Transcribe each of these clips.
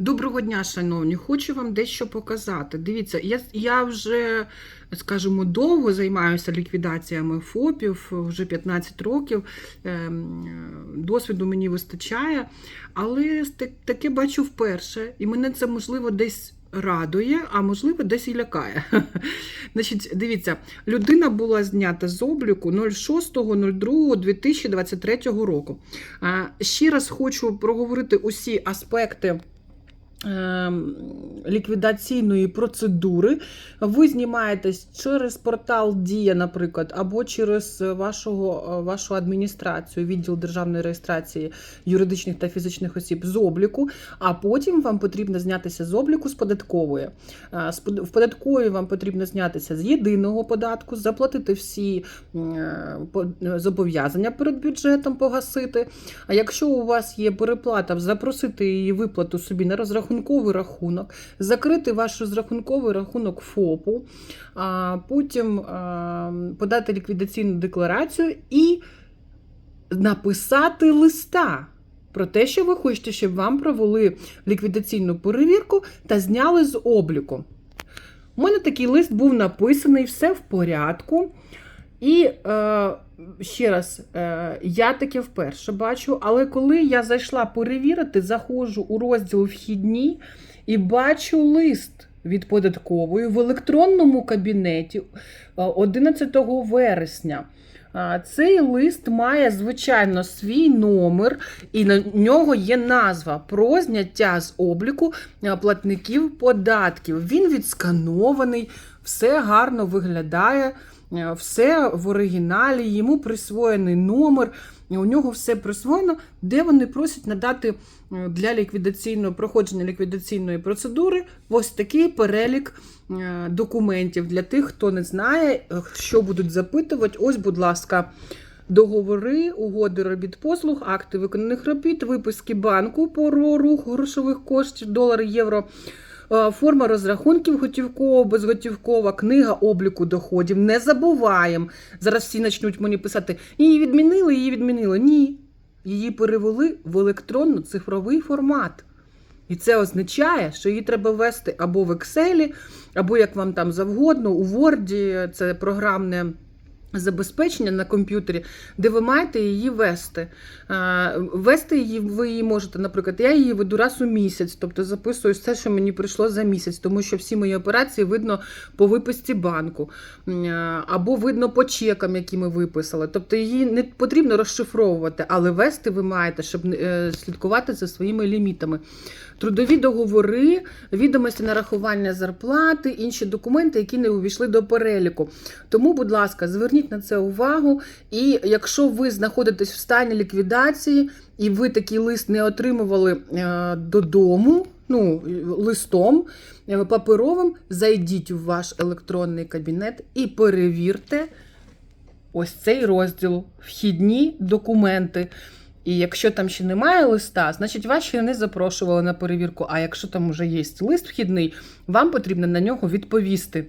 Доброго дня, шановні. Хочу вам дещо показати. Дивіться, я, я вже, скажімо, довго займаюся ліквідаціями ФОПів, вже 15 років. Ем, Досвіду мені вистачає, але таке бачу вперше, і мене це можливо десь. Радує, а можливо, десь і лякає. Значить, дивіться, людина була знята з обліку 06.02.2023 року. Ще раз хочу проговорити усі аспекти. Ем, Ліквідаційної процедури ви знімаєтесь через портал Дія, наприклад, або через вашого, е, вашу адміністрацію, відділ державної реєстрації юридичних та фізичних осіб з обліку, а потім вам потрібно знятися з обліку з податкової. Е, В податковій вам потрібно знятися з єдиного податку, заплатити всі е, зобов'язання перед бюджетом, погасити. А якщо у вас є переплата, запросити її виплату собі на розрахунковий рахунок, закрити ваш розрахунковий рахунок ФОПу, потім подати ліквідаційну декларацію і написати листа. Про те, що ви хочете, щоб вам провели ліквідаційну перевірку та зняли з обліку. У мене такий лист був написаний, все в порядку. І е, ще раз, е, я таке вперше бачу, але коли я зайшла перевірити, заходжу у розділ вхідні і бачу лист від податкової в електронному кабінеті е, 11 вересня. Цей лист має, звичайно, свій номер, і на нього є назва про зняття з обліку е, платників податків. Він відсканований, все гарно виглядає. Е, Все в оригіналі, йому присвоєний номер, у нього все присвоєно, де вони просять надати е, для ліквідаційного проходження ліквідаційної процедури ось такий перелік е, документів для тих, хто не знає, що будуть запитувати. Ось, будь ласка. Договори, угоди робіт послуг, акти виконаних робіт, виписки банку про рух грошових коштів, долари, євро, Форма розрахунків готівково, безготівкова, книга обліку доходів. Не забуваємо. Зараз всі почнуть мені писати: її відмінили, її відмінили. Ні. Її перевели в електронно-цифровий формат. І це означає, що її треба ввести або в Excel, або як вам там завгодно, у Word, це програмне забезпечення на комп'ютері, де ви маєте її вести. Вести її ви її можете, наприклад, я її веду раз у місяць, тобто записую все, що мені прийшло за місяць, тому що всі мої операції видно по виписці банку, або видно по чекам, які ми виписали. Тобто її не потрібно розшифровувати, але вести ви маєте, щоб е, слідкувати за своїми лімітами. Трудові договори, відомості нарахування зарплати, інші документи, які не увійшли до переліку. Тому, будь ласка, зверніть на це увагу. І якщо ви знаходитесь в стані ліквідації і ви такий лист не отримували е, додому, ну, листом е, паперовим, зайдіть у ваш електронний кабінет і перевірте ось цей розділ вхідні документи. І якщо там ще немає листа, значить вас ще не запрошували на перевірку. А якщо там вже є лист вхідний, вам потрібно на нього відповісти.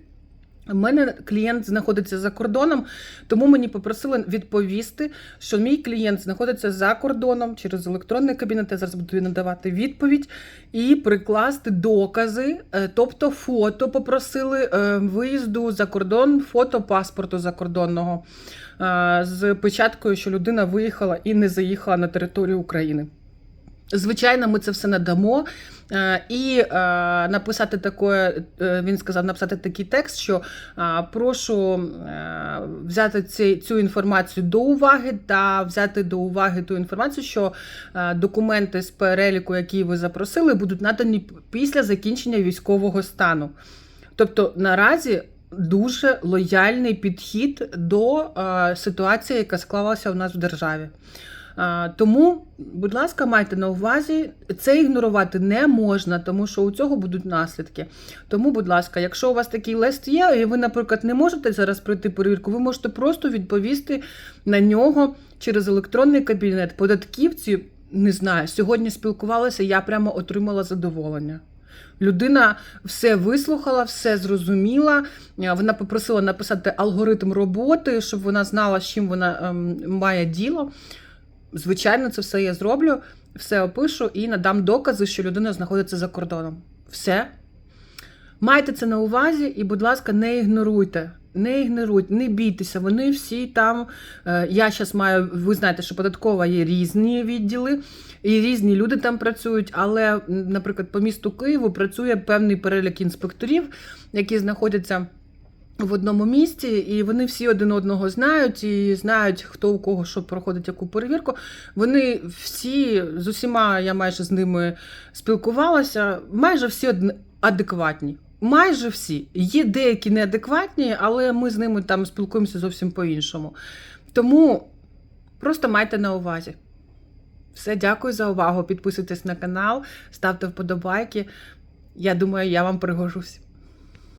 У мене клієнт знаходиться за кордоном, тому мені попросили відповісти, що мій клієнт знаходиться за кордоном через електронний кабінет. Я зараз буду надавати відповідь і прикласти докази, е, тобто фото попросили е, виїзду за кордон, фото паспорту закордонного е, з печаткою, що людина виїхала і не заїхала на територію України. Звичайно, ми це все надамо. Е, І е, написати таке, е, він сказав написати такий текст, що прошу взяти цю інформацію до уваги та взяти до уваги ту інформацію, що документи з переліку, які ви запросили, будуть надані після закінчення військового стану. Тобто наразі дуже лояльний підхід до ситуації, яка склалася у нас в державі. Тому, будь ласка, майте на увазі, це ігнорувати не можна, тому що у цього будуть наслідки. Тому, будь ласка, якщо у вас такий лист є, і ви, наприклад, не можете зараз пройти перевірку, ви можете просто відповісти на нього через електронний кабінет. Податківці не знаю, сьогодні спілкувалася, я прямо отримала задоволення. Людина все вислухала, все зрозуміла. Е, Вона попросила написати алгоритм роботи, щоб вона знала, з чим вона ем, має діло. Звичайно, це все я зроблю. все опишу і надам докази, що людина знаходиться за кордоном. Все. Майте це на увазі і, будь ласка, не ігноруйте. Не ігноруйте, не бійтеся, вони всі там. е, Я зараз маю, ви знаєте, що податкова є різні відділи, і різні люди там працюють. Але, наприклад, по місту Києву працює певний перелік інспекторів, які знаходяться в одному місці, і вони всі один одного знають і знають, хто у кого що проходить яку перевірку. Вони всі з усіма, я майже з ними спілкувалася, майже всі адекватні. Майже всі. Є деякі неадекватні, але ми з ними там спілкуємося зовсім по-іншому. Тому просто майте на увазі. Все, дякую за увагу. Підписуйтесь на канал, ставте вподобайки. Я думаю, я вам пригожусь.